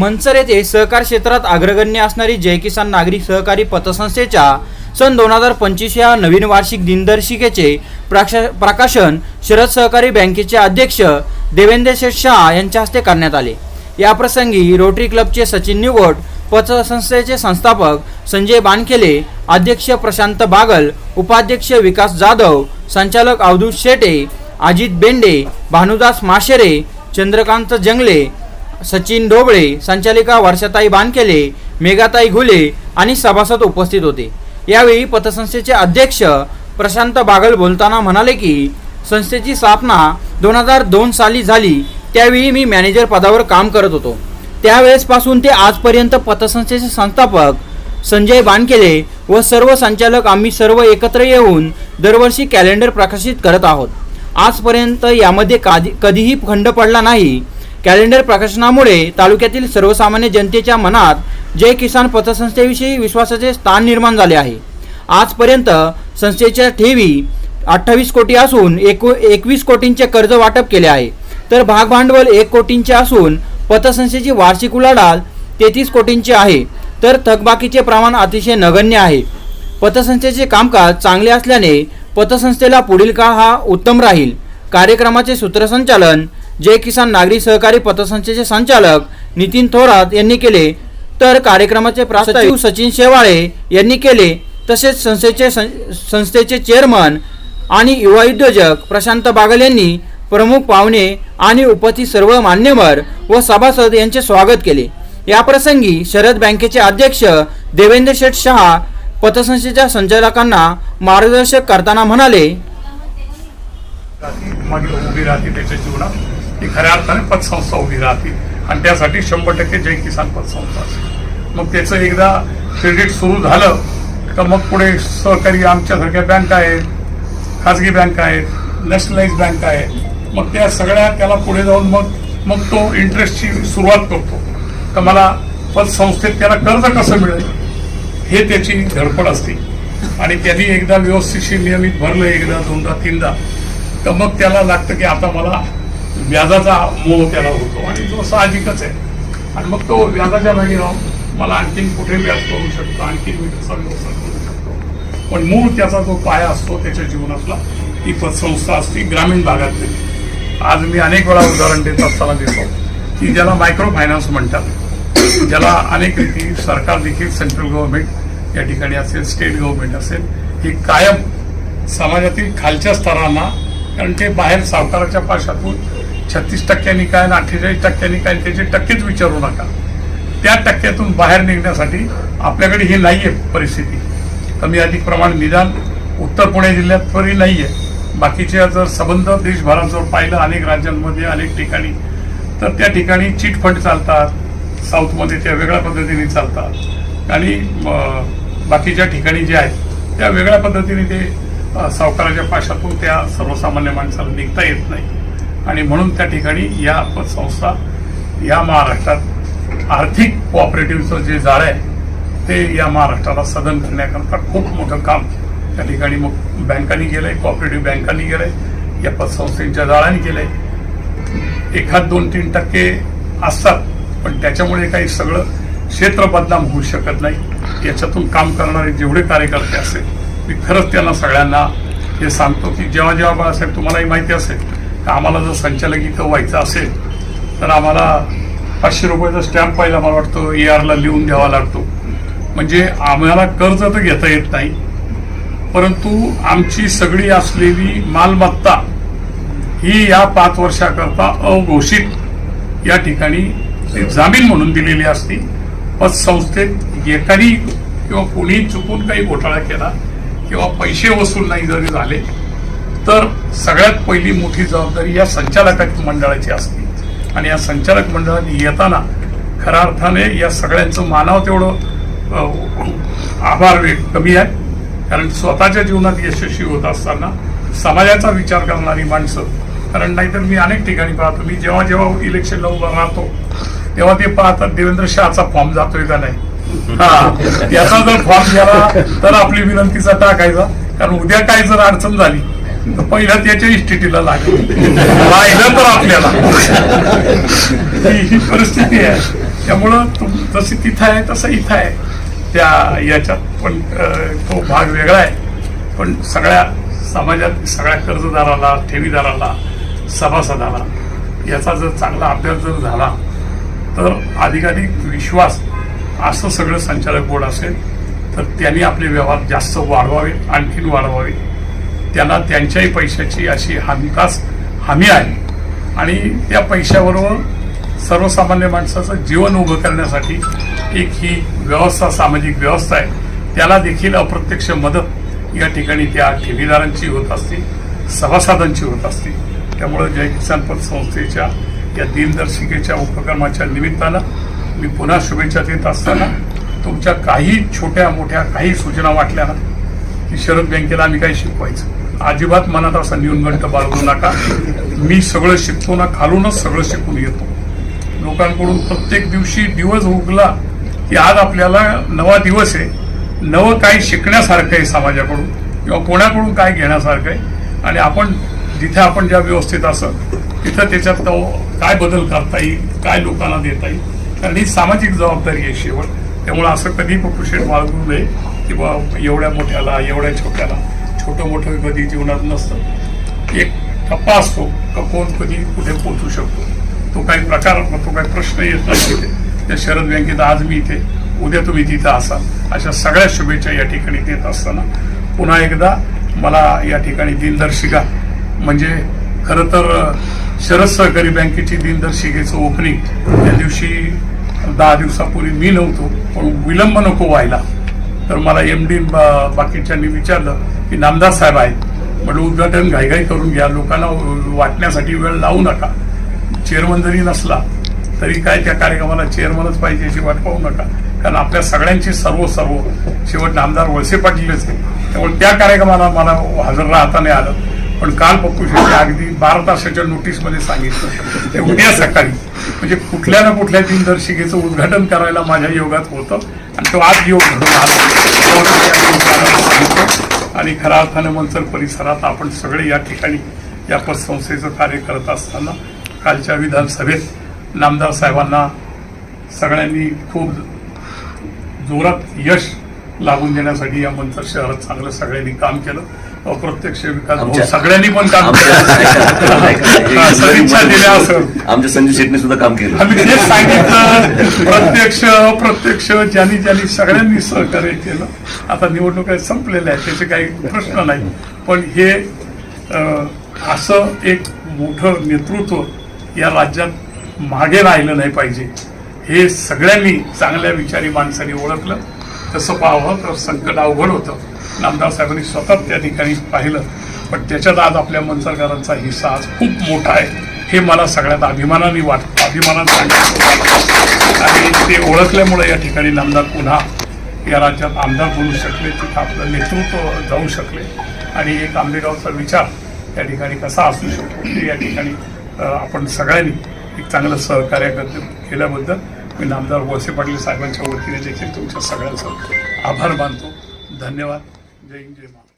मंचर येथे सहकार क्षेत्रात अग्रगण्य असणारी जय किसान नागरिक सहकारी पतसंस्थेच्या सन दोन हजार पंचवीस या नवीन वार्षिक दिनदर्शिकेचे प्राक्ष- प्रकाशन शरद सहकारी बँकेचे अध्यक्ष देवेंद्र शेठ शाह यांच्या हस्ते करण्यात आले. याप्रसंगी रोटरी क्लबचे सचिन निवड पतसंस्थेचे संस्थापक संजय बानखेले अध्यक्ष प्रशांत बागल उपाध्यक्ष विकास जाधव संचालक अवधूत शेटे अजित बेंडे भानुदास माशेरे चंद्रकांत जंगले सचिन ढोबळे संचालिका वर्षाताई बानकेले मेघाताई घुले आणि सभासद उपस्थित होते. यावेळी पतसंस्थेचे अध्यक्ष प्रशांत बागल बोलताना म्हणाले की संस्थेची स्थापना दोन हजार दोन साली झाली त्यावेळी मी मॅनेजर पदावर काम करत होतो. त्यावेळेसपासून ते आजपर्यंत पतसंस्थेचे संस्थापक संजय बानकेले व सर्व संचालक आम्ही सर्व एकत्र येऊन दरवर्षी कॅलेंडर प्रकाशित करत आहोत. आजपर्यंत यामध्ये काधी कधीही खंड पडला नाही कॅलेंडर प्रकाशनामुळे तालुक्यातील सर्वसामान्य जनतेच्या मनात जय किसान पतसंस्थेविषयी विश्वासाचे स्थान निर्माण झाले आहे. आजपर्यंत संस्थेच्या ठेवी अठ्ठावीस कोटी असून एकू एकवीस कोटींचे कर्ज वाटप केले आहे. तर भागभांडवल एक कोटींचे असून पतसंस्थेची वार्षिक उलाढाल तेहतीस कोटींची आहे. तर थकबाकीचे प्रमाण अतिशय नगण्य आहे. पतसंस्थेचे कामकाज चांगले असल्याने पतसंस्थेला पुढील काळ हा उत्तम राहील. कार्यक्रमाचे सूत्रसंचालन जय किसान नागरी सहकारी पतसंस्थेचे संचालक नितीन थोरात यांनी केले तर कार्यक्रमाचे प्रास्ताविक सचिन शेवाळे यांनी केले तसेच संस्थेचे सं- संस्थेचे चेअरमन आणि युवा उद्योजक प्रशांत बागल यांनी प्रमुख पाहुणे आणि उपस्थित सर्व मान्यवर व सभासद यांचे स्वागत केले. या प्रसंगी शरद बँकेचे अध्यक्ष देवेंद्र शेठ शहा पतसंस्थेच्या संचालकांना मार्गदर्शक करताना म्हणाले राहते मागे उभी राहते त्याच्या जीवनात. ती खऱ्या अर्थाने पतसंस्था उभी राहतील. आणि त्यासाठी शंभर टक्के जय किसान पतसंस्था असेल. मग त्याचं एकदा क्रेडिट सुरू झालं तर मग पुढे सहकारी आमच्यासारख्या बँका आहेत खाजगी बँका आहेत नॅशनलाइज बँका आहेत. मग त्या सगळ्या त्याला पुढे जाऊन मग मग तो इंटरेस्टची सुरुवात करतो. तर मला पतसंस्थेत त्याला कर्ज कसं मिळेल हे त्याची धडपड असते. आणि त्यांनी एकदा व्यवस्थितशी नियमित भरलं एकदा दोनदा तीनदा. तर मग त्याला लागतं की आता मला व्याजाचा मोह त्याला होतो आणि तो साहजिकच आहे. आणि मग तो व्याजाच्या जागी राहून मला आणखीन कुठे व्याज करू शकतो आणखीन मी कसा व्यवसाय करू शकतो. पण मूळ त्याचा जो पाया असतो त्याच्या जीवनातला ती पतसंस्था असते ग्रामीण भागातली. आज मी अनेक वेळा उदाहरण देत असताना देतो की ज्याला मायक्रो फायनान्स म्हणतात ज्याला अनेक रीती सरकार देखील सेंट्रल गव्हर्नमेंट या ठिकाणी असेल स्टेट गव्हर्नमेंट असेल ही कायम समाजातील खालच्या स्तरांना कारण ते बाहेर सावकाराच्या पाशातून छत्तीस टक्क्यांनी काय आणि अठ्ठेचाळीस टक्क्यांनी काय त्याचे टक्केच विचारू नका. त्या टक्क्यातून बाहेर निघण्यासाठी आपल्याकडे ही नाही आहे परिस्थिती. कमी अधिक प्रमाण निदान उत्तर पुणे जिल्ह्यात तरी नाही आहे बाकीच्या जर संबंध देशभराजवळ पाहिलं अनेक राज्यांमध्ये अनेक ठिकाणी तर त्या ठिकाणी चिट फंड चालतात साऊथमध्ये त्या वेगळ्या पद्धतीने चालतात. आणि बाकीच्या ठिकाणी जे आहेत त्या वेगळ्या पद्धतीने ते सावकाराच्या पाशातून त्या सर्वसामान्य माणसाला निघता येत नाही. आणि म्हणून त्या ठिकाणी या पतसंस्था या महाराष्ट्रात आर्थिक कोऑपरेटिव्हचं जे जाळं आहे ते या महाराष्ट्राला सदन करण्याकरता खूप मोठं काम त्या ठिकाणी मग बँकांनी केलंय कोऑपरेटिव्ह बँकांनी केलंय या पतसंस्थेच्या जाळ्यांनी केलंय. एखाद दोन तीन टक्के असतात पण त्याच्यामुळे काही सगळं क्षेत्र बदनाम होऊ शकत नाही. याच्यातून काम करणारे जेवढे कार्यकर्ते असेल मी खरंच त्यांना सगळ्यांना हे सांगतो की जेव्हा जेव्हा बाळासाहेब तुम्हालाही माहिती असेल तर आम्हाला जर संचालक इथं व्हायचं असेल तर आम्हाला पाचशे रुपयाचा स्टॅम्प पाहिला मला वाटतं ए आरला लिहून द्यावा लागतो. म्हणजे आम्हाला कर्ज तर घेता येत नाही परंतु आमची सगळी असलेली मालमत्ता ही या पाच वर्षाकरता अघोषित या ठिकाणी एक जामीन म्हणून दिलेली असती. पतसंस्थेत एकाने किंवा कोणी चुकून काही घोटाळा केला किंवा पैसे वसूल नाही जरी झाले तर सगळ्यात पहिली मोठी जबाबदारी या संचालक मंडळाची असते. आणि या संचालक मंडळाने येताना खऱ्या अर्थाने या सगळ्यांचं मानव तेवढं आभार वे- कमी आहे. कारण स्वतःच्या जीवनात यशस्वी होत असताना समाजाचा विचार करणारी माणसं कारण नाहीतर मी अनेक ठिकाणी पाहतो मी जेव्हा जेव्हा इलेक्शनला उभा राहतो तेव्हा ते पाहतात देवेंद्र शहाचा फॉर्म जातोय का नाही? हा. याचा जर फॉर्म झाला तर आपली विनंतीचा टाकायचा कारण उद्या काय जर अडचण झाली पहिला त्याच्या इस्टेटीला लागेल. राहिलं तर आपल्याला. ही परिस्थिती आहे. त्यामुळं तुम जशी तिथं आहे तसं इथं आहे. त्या याच्यात पण तो भाग वेगळा आहे. पण सगळ्या समाजात सगळ्या कर्जदाराला ठेवीदाराला सभासदाला याचा जर चांगला अभ्यास जर झाला तर अधिकाधिक विश्वास असं सगळं संचालक बोर्ड असेल तर त्यांनी आपले व्यवहार जास्त वाढवावे आणखीन वाढवावे. त्याला त्यांच्याही पैशाची अशी हमखास हमी आहे. आणि त्या पैशाबरोबर सर्वसामान्य माणसाचं जीवन उभं करण्यासाठी एक ही व्यवस्था सामाजिक व्यवस्था आहे. त्याला देखील अप्रत्यक्ष मदत या ठिकाणी त्या ठेवीदारांची होत असते सभासदांची होत असते. त्यामुळं जय किसान पतसंस्थेच्या या दिनदर्शिकेच्या उपक्रमाच्या निमित्तानं मी पुन्हा शुभेच्छा देत असताना तुमच्या काही छोट्या मोठ्या काही सूचना वाटल्या ना की शरद बँकेला आम्ही काही शिकवायचं. अजिबात मनात असा न्यूनगंठ बाळगू नका. मी सगळं शिकतो ना खालूनच सगळं शिकून येतो. लोकांकडून प्रत्येक दिवशी दिवस उगला की आज आपल्याला नवा दिवस आहे. नवं काही शिकण्यासारखं आहे समाजाकडून किंवा कोणाकडून काय घेण्यासारखं आहे. आणि आपण जिथे आपण ज्या व्यवस्थेत असं तिथं त्याच्यात तो काय बदल करता येईल काय लोकांना देता येईल. कारण ही सामाजिक जबाबदारी आहे शेवट. त्यामुळे असं कधी कुपोषण बाळगू नये की बा एवढ्या मोठ्याला एवढ्या छोट्याला. छोटं मोठं कधी जीवनात नसतं. एक टप्पा असतो हो, का कोण कधी कुठे पोचू शकतो. तो काही प्रकार तो काही प्रश्न येत नाही तिथे. त्या शरद बँकेत आज मी इथे उद्या तुम्ही तिथं असाल. अशा सगळ्या शुभेच्छा या ठिकाणी देत असताना पुन्हा एकदा मला या ठिकाणी दिनदर्शिका म्हणजे खरं तर शरद सहकारी बँकेची दिनदर्शिकेचं ओपनिंग त्या दिवशी दहा दिवसापूर्वी मी नव्हतो पण विलंब नको व्हायला. तर मला एम डी बाकीच्यांनी विचारलं की नामदार साहेब आहेत म्हटलं उद्घाटन घाईघाई करून घ्या लोकांना वाटण्यासाठी वेळ लावू नका. चेअरमन जरी नसला तरी काय त्या कार्यक्रमाला चेअरमनच पाहिजे अशी वाट पाहू नका. कारण आपल्या सगळ्यांची सर्व सर्व शेवट नामदार वळसे पाटीलच आहे त्यामुळे त्या कार्यक्रमाला मला हजर राहता नाही आलं. पण काल पप्पू शेट्टी अगदी बारा तासाच्या नोटीसमध्ये सांगितलं. ते उद्या सकाळी म्हणजे कुठल्या ना कुठल्या दिनदर्शिकेचं उद्घाटन करायला माझ्या योगात होतं. आणि तो आज योग घडून आला. आणि खऱ्या अर्थाने मंचर परिसरात आपण सगळे या ठिकाणी या पतसंस्थेचं कार्य करत असताना कालच्या विधानसभेत नामदार साहेबांना सगळ्यांनी खूप जोरात यश लागून देण्यासाठी या मंचर शहरात चांगलं सगळ्यांनी काम केलं. अप्रत्यक्ष विकास सगळ्यांनी पण काम केलं. ऐका, सदिच्छा दिल्या असं. आमच्या संजू शेटने सुद्धा काम केलं. आम्ही तेच सांगितलं प्रत्यक्ष अप्रत्यक्ष ज्यांनी ज्यांनी सगळ्यांनी सहकार्य केलं. आता निवडणुका संपलेल्या आहेत त्याचे काही प्रश्न नाही पण हे असं एक मोठं नेतृत्व या राज्यात मागे राहिलं नाही पाहिजे. हे सगळ्यांनी चांगल्या विचारी माणसांनी ओळखलं. तसं पाहावं तर संकट अवघड होतं. नामदार साहेबांनी सतत त्या ठिकाणी पाहिलं. पण त्याच्यात आज आपल्या मनसरकारांचा हिस्सा आज खूप मोठा आहे. हे मला सगळ्यात अभिमानाने वाटतं अभिमानाने आणि ते ओळखल्यामुळे या ठिकाणी नामदार पुन्हा या राज्यात आमदार बोलू शकले तिथं आपलं नेतृत्व जाऊ शकले. आणि एक आंबेगावचा विचार या ठिकाणी कसा असू शकतो ते या ठिकाणी आपण सगळ्यांनी एक चांगलं सहकार्य केल्याबद्दल मी नामदार वळसे पाटील साहेबांच्या वतीने देखील तुमच्या सगळ्यांचं आभार मानतो. धन्यवाद. जय हिंद जय महाराष्ट्र